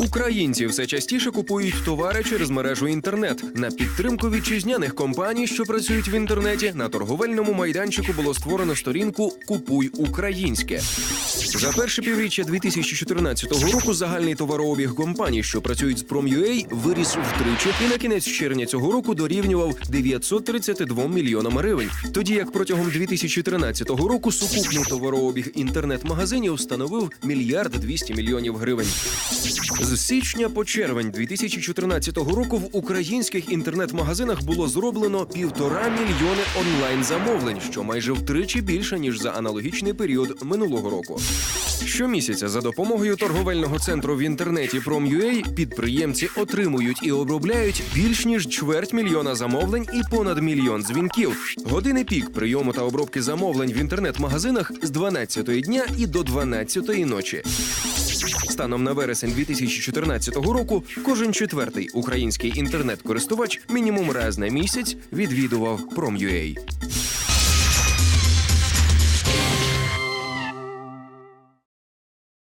Українці все частіше купують товари через мережу інтернет. На підтримку вітчизняних компаній, що працюють в інтернеті, на торговельному майданчику було створено сторінку Купуй українське. За перше півріччя 2014 року загальний товарообіг компаній, що працюють з Prom.ua, виріс втричі і на кінець червня цього року дорівнював 932 мільйонам гривень. Тоді як протягом 2013 року сукупний товарообіг інтернет-магазинів становив мільярд 200 мільйонів гривень. З січня по червень 2014 року в українських інтернет-магазинах було зроблено півтора мільйони онлайн-замовлень, що майже втричі більше ніж за аналогічний період минулого року. Щомісяця за допомогою торговельного центру в інтернеті Prom.ua підприємці отримують і обробляють більш ніж чверть мільйона замовлень і понад мільйон дзвінків. Години пік прийому та обробки замовлень в інтернет-магазинах з 12 дня і до 12 ночі. Станом на вересень 2014 року кожен четвертий український інтернет-користувач мінімум раз на місяць відвідував Prom.ua.